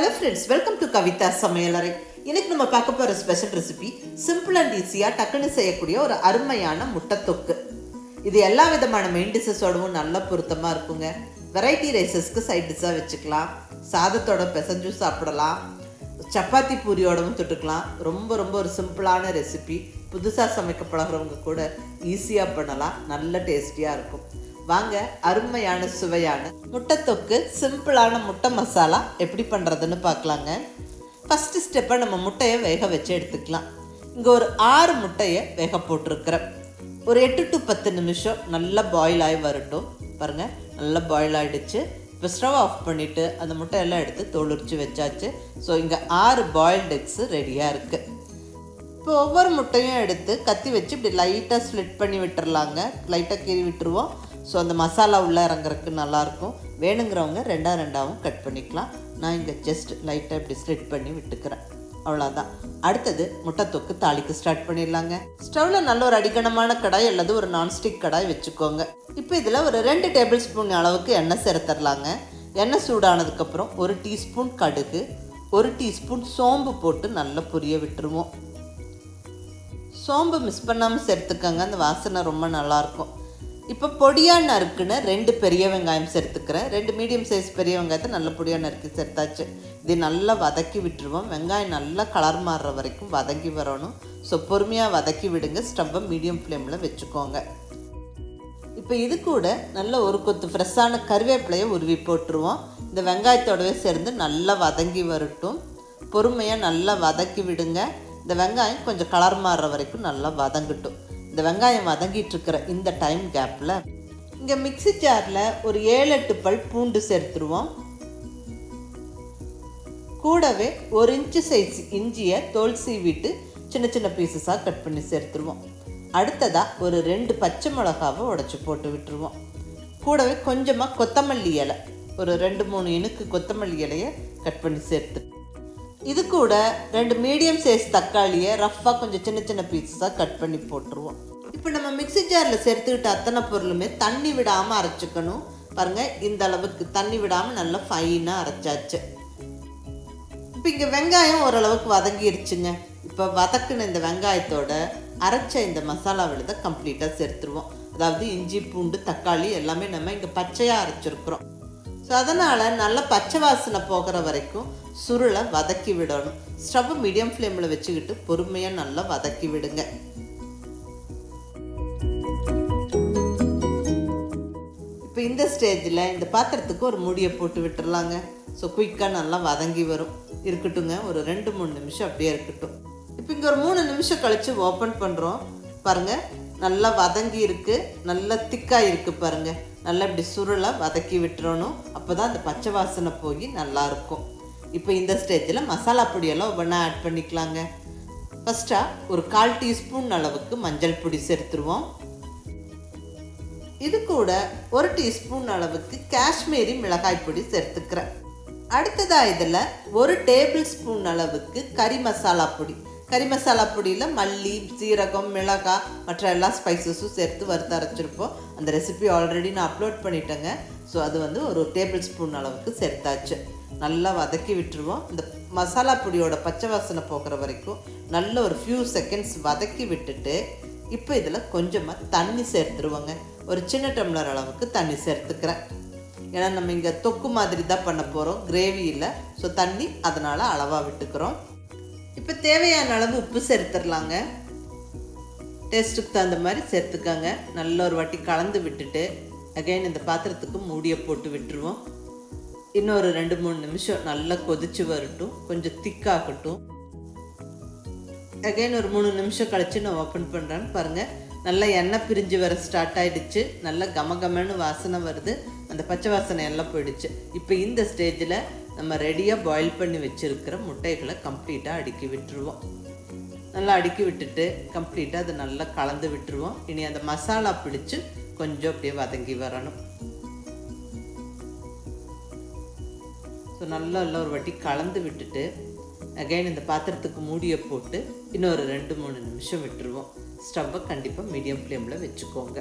Hello friends welcome to Kavitha சமையலறை இன்னைக்கு நம்ம பார்க்க போகிற ஸ்பெஷல் ரெசிபி சிம்பிள் அண்ட் ஈஸியாக டக்குன்னு செய்யக்கூடிய ஒரு அருமையான முட்டை தொக்கு. இது எல்லா விதமான மெயின் டிஷ்ஷஸோடவும் நல்ல பொருத்தமாக இருக்குங்க. வெரைட்டி ரைசஸ்க்கு சைட் டிஷ்ஷாக வச்சுக்கலாம். சாதத்தோட பெசஞ்சு சாப்பிடலாம். சப்பாத்தி பூரியோடவும் தொட்டுக்கலாம். ரொம்ப ரொம்ப ஒரு சிம்பிளான ரெசிபி புதுசாக சமைக்க பழகிறவங்க கூட ஈஸியாக பண்ணலாம். நல்ல டேஸ்டியாக இருக்கும். வாங்க அருமையான சுவையான முட்டை தொக்கு சிம்பிளான முட்டை மசாலா எப்படி பண்ணுறதுன்னு பார்க்கலாங்க. ஃபஸ்ட்டு ஸ்டெப்பை நம்ம முட்டையை வேக வச்சு எடுத்துக்கலாம். இங்கே ஒரு ஆறு முட்டையை வேக போட்டிருக்கிறேன். ஒரு எட்டு டு பத்து நிமிஷம் நல்லா பாயில் ஆகி வரட்டும். பாருங்கள் நல்லா பாயில் ஆகிடுச்சு இப்போ ஸ்டவ் ஆஃப் பண்ணிவிட்டு அந்த முட்டையெல்லாம் எடுத்து தோல் வச்சாச்சு. ஸோ இங்கே ஆறு பாயில்டு எக்ஸு ரெடியாக இருக்குது இப்போ ஒவ்வொரு முட்டையும் எடுத்து கத்தி வச்சு இப்படி லைட்டாக ஸ்லிட் பண்ணி விட்டுறலாங்க. லைட்டாக கீறி விட்டுருவோம். ஸோ அந்த மசாலா உள்ளே இறங்குறதுக்கு நல்லாயிருக்கும். வேணுங்கிறவங்க ரெண்டாக ரெண்டாவும் கட் பண்ணிக்கலாம். நான் இங்கே ஜஸ்ட் லைட்டாக இப்படி ஸ்லிட் பண்ணி விட்டுக்கிறேன். அவ்வளோதான். அடுத்தது முட்டை தொக்கு தாளிக்கு ஸ்டார்ட் பண்ணிடலாங்க. ஸ்டவ்வில் நல்ல ஒரு அடிக்கணமான கடாய் அல்லது ஒரு நான்ஸ்டிக் கடாய் வச்சுக்கோங்க. இப்போ இதில் ஒரு ரெண்டு டேபிள் ஸ்பூன் அளவுக்கு எண்ணெய் சேர்த்துடலாங்க எண்ணெய் சூடானதுக்கப்புறம் ஒரு டீஸ்பூன் கடுகு ஒரு டீஸ்பூன் சோம்பு போட்டு நல்லா பொரிய விட்டுருவோம். சோம்பு மிஸ் பண்ணாமல் சேர்த்துக்கங்க அந்த வாசனை ரொம்ப நல்லாயிருக்கும். இப்போ பொடியாக நறுக்குன்னு ரெண்டு பெரிய வெங்காயம் சேர்த்துக்கிறேன் ரெண்டு மீடியம் சைஸ் பெரிய வெங்காயத்தை நல்ல பொடியாக நறுக்கி சேர்த்தாச்சு. இது நல்லா வதக்கி விட்டுருவோம். வெங்காயம் நல்லா கலர் மாறுற வரைக்கும் வதங்கி வரணும். ஸோ பொறுமையாக வதக்கி விடுங்க. ஸ்டவ்வை மீடியம் ஃப்ளேமில் வச்சுக்கோங்க. இப்போ இது கூட நல்ல ஒரு கொத்து ஃப்ரெஷ்ஷான கருவேப்பிலையை உருவி போட்டுருவோம். இந்த வெங்காயத்தோடவே சேர்ந்து நல்லா வதங்கி வரட்டும். பொறுமையாக நல்லா வதக்கி விடுங்க. இந்த வெங்காயம் கொஞ்சம் கலர் மாறுற வரைக்கும் நல்லா வதங்கட்டும். இந்த வெங்காயம் வதங்கிட்டு இருக்கிற இந்த டைம் கேப்பில் இங்கே மிக்ஸி ஜாரில் ஒரு ஏழு எட்டு பல் பூண்டு சேர்த்துருவோம். கூடவே ஒரு இன்ச்சு சைஸ் இஞ்சியை தோல் சீவிட்டு சின்ன சின்ன பீசஸாக கட் பண்ணி சேர்த்துருவோம். அடுத்ததாக ஒரு ரெண்டு பச்சை மிளகாவை உடச்சி போட்டு விட்டுருவோம். கூடவே கொஞ்சமாக கொத்தமல்லி இலை ஒரு ரெண்டு மூணு இனுக்கு கொத்தமல்லி இலையை கட் பண்ணி சேர்த்து இது கூட ரெண்டு மீடியம் சைஸ் தக்காளியை ரஃப்பாக கொஞ்சம் சின்ன சின்ன பீஸஸாக கட் பண்ணி போட்டுருவோம். இப்போ நம்ம மிக்ஸி ஜாரில் சேர்த்துக்கிட்ட அத்தனை பொருளுமே தண்ணி விடாமல் அரைச்சிக்கணும். பாருங்கள் இந்த அளவுக்கு தண்ணி விடாமல் நல்லா ஃபைனாக அரைச்சாச்சு. இப்போ இங்கே வெங்காயம் ஓரளவுக்கு வதங்கிடுச்சுங்க இப்போ வதக்குன இந்த வெங்காயத்தோட அரைச்ச இந்த மசாலா விழுதை கம்ப்ளீட்டாக சேர்த்துருவோம். அதாவது இஞ்சி பூண்டு தக்காளி எல்லாமே நம்ம இங்கே பச்சையாக அரைச்சிருக்கிறோம். ஸோ அதனால் நல்லா பச்சை வாசனை போகிற வரைக்கும் சுருளை வதக்கி விடணும். ஸ்டவ் மீடியம் ஃப்ளேமில் வச்சுக்கிட்டு பொறுமையாக நல்லா வதக்கி விடுங்க. இப்போ இந்த ஸ்டேஜில் இந்த பாத்திரத்துக்கு ஒரு மூடியை போட்டு விட்டுறலாங்க. ஸோ குயிக்காக நல்லா வதங்கி வரும். இருக்கட்டுங்க. ஒரு ரெண்டு மூணு நிமிஷம் அப்படியே இருக்கட்டும். இப்போ இங்கே ஒரு மூணு நிமிஷம் கழித்து ஓப்பன் பண்ணுறோம் பாருங்கள் நல்லா வதங்கி இருக்குது நல்லா திக்காக இருக்குது பாருங்கள் நல்லா இப்படி சுருளாக வதக்கி விட்டுறணும். அப்போ தான் அந்த பச்சை வாசனை போய் நல்லாயிருக்கும் இப்போ இந்த ஸ்டேஜில் மசாலா பொடியெல்லாம் ஒவ்வொன்றா ஆட் பண்ணிக்கலாங்க. ஃபஸ்ட்டாக ஒரு கால் டீஸ்பூன் அளவுக்கு மஞ்சள் பொடி சேர்த்துருவோம். இது கூட ஒரு டீஸ்பூன் அளவுக்கு காஷ்மீரி மிளகாய் பொடி சேர்த்துக்கிறேன். அடுத்ததாக இதில் ஒரு டேபிள் ஸ்பூன் அளவுக்கு கறி மசாலா பொடி. கறி மசாலா பொடியில் மல்லி சீரகம் மிளகாய் மற்ற எல்லா ஸ்பைசஸும் சேர்த்து வறுத்து அரைச்சிருப்போம். அந்த ரெசிபி ஆல்ரெடி நான் அப்லோட் பண்ணிட்டேங்க. ஸோ அது வந்து ஒரு டேபிள் ஸ்பூன் அளவுக்கு சேர்த்தாச்சு. நல்லா வதக்கி விட்டுருவோம். இந்த மசாலா பொடியோட பச்சை வாசனை போக்குற வரைக்கும் நல்ல ஒரு ஃபியூ செகண்ட்ஸ் வதக்கி விட்டுட்டு இப்போ இதில் கொஞ்சமாக தண்ணி சேர்த்துருவோங்க. ஒரு சின்ன டம்ளர் அளவுக்கு தண்ணி சேர்த்துக்கிறேன். ஏன்னா நம்ம இங்கே தொக்கு மாதிரி தான் பண்ண போகிறோம் கிரேவியில் ஸோ தண்ணி அதனால் அளவாக விட்டுக்கிறோம். இப்போ தேவையான அளவு உப்பு சேர்த்துடலாங்க டேஸ்ட்டுக்கு தகுந்த மாதிரி சேர்த்துக்கோங்க. நல்ல ஒரு வாட்டி கலந்து விட்டுட்டு அகைன் இந்த பாத்திரத்துக்கு மூடியை போட்டு விட்டுருவோம். இன்னொரு ரெண்டு மூணு நிமிஷம் நல்லா கொதிச்சு வரட்டும். கொஞ்சம் திக்காகட்டும். அகைன் ஒரு மூணு நிமிஷம் கழித்து நான் ஓப்பன் பண்ணுறேன்னு பாருங்கள் நல்லா எண்ணெய் பிரிஞ்சு வர ஸ்டார்ட் ஆகிடுச்சு நல்லா கம கமன்னு வாசனை வருது. அந்த பச்சை வாசனை எல்லாம் போயிடுச்சு. இப்போ இந்த ஸ்டேஜில் நம்ம ரெடியாக பாயில் பண்ணி வச்சுருக்கிற முட்டைகளை கம்ப்ளீட்டாக அடுக்கி விட்டுருவோம். நல்லா அடுக்கி விட்டுட்டு கம்ப்ளீட்டாக அதை நல்லா கலந்து விட்டுருவோம். இனி அந்த மசாலா பிடிச்சி கொஞ்சம் அப்படியே வதங்கி வரணும். ஸோ நல்லா எல்லாம் ஒரு வாட்டி கலந்து விட்டுட்டு அகைன் இந்த பாத்திரத்துக்கு மூடியை போட்டு இன்னொரு ரெண்டு மூணு நிமிஷம் விட்டுருவோம். ஸ்டவ்வை கண்டிப்பாக மீடியம் ஃப்ளேமில் வச்சுக்கோங்க.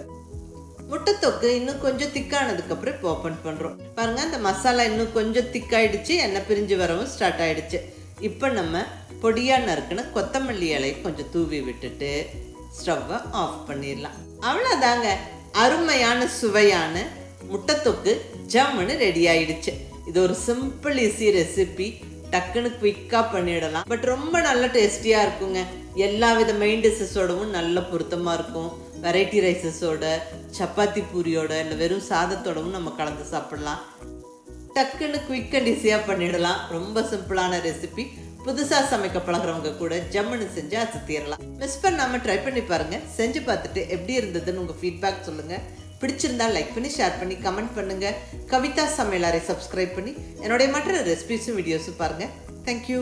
முட்டை தொக்கு இன்னும் கொஞ்சம் திக்கானதுக்கு அப்புறம் இப்போ ஓப்பன் பண்ணுறோம் பாருங்க அந்த மசாலா இன்னும் கொஞ்சம் திக்காயிடுச்சு எண்ணெய் பிரிஞ்சு வரவும் ஸ்டார்ட் ஆயிடுச்சு. இப்போ நம்ம பொடியாக நறுக்குன்னு கொத்தமல்லி இலையை கொஞ்சம் தூவி விட்டுட்டு ஸ்டவ்வை ஆஃப் பண்ணிடலாம். அவ்வளோதாங்க அருமையான சுவையான முட்டைத்தொக்கு ஜம்முன்னு ரெடி ஆயிடுச்சு. இது ஒரு சிம்பிள் ஈஸி ரெசிபி டக்குன்னு குயிக்காக பண்ணிடலாம். பட் ரொம்ப நல்ல டேஸ்டியாக இருக்குங்க. எல்லா வித மெயின் டிஷ்ஷஸோடவும் நல்ல பொருத்தமாக இருக்கும். வெரைட்டி ரைஸஸோட சப்பாத்தி பூரியோட இல்லை வெறும் சாதத்தோடவும் நம்ம கலந்து சாப்பிடலாம். டக்குன்னு குயிக் அண்ட் ஈஸியாக பண்ணிடலாம். ரொம்ப சிம்பிளான ரெசிபி புதுசாக சமைக்க பழகுறவங்க கூட ஜம்முன்னு செஞ்சு அசத்திடலாம் மிஸ் பண்ணாமல் ட்ரை பண்ணி பாருங்கள் செஞ்சு பார்த்துட்டு எப்படி இருந்ததுன்னு உங்கள் ஃபீட்பேக் சொல்லுங்கள் பிடிச்சிருந்தா லைக் பண்ணி ஷேர் பண்ணி கமெண்ட் பண்ணுங்கள் கவிதா சமையலாரை சப்ஸ்கிரைப் பண்ணி என்னுடைய மற்ற ரெசிபிஸும் வீடியோஸும் பாருங்கள் தேங்க்யூ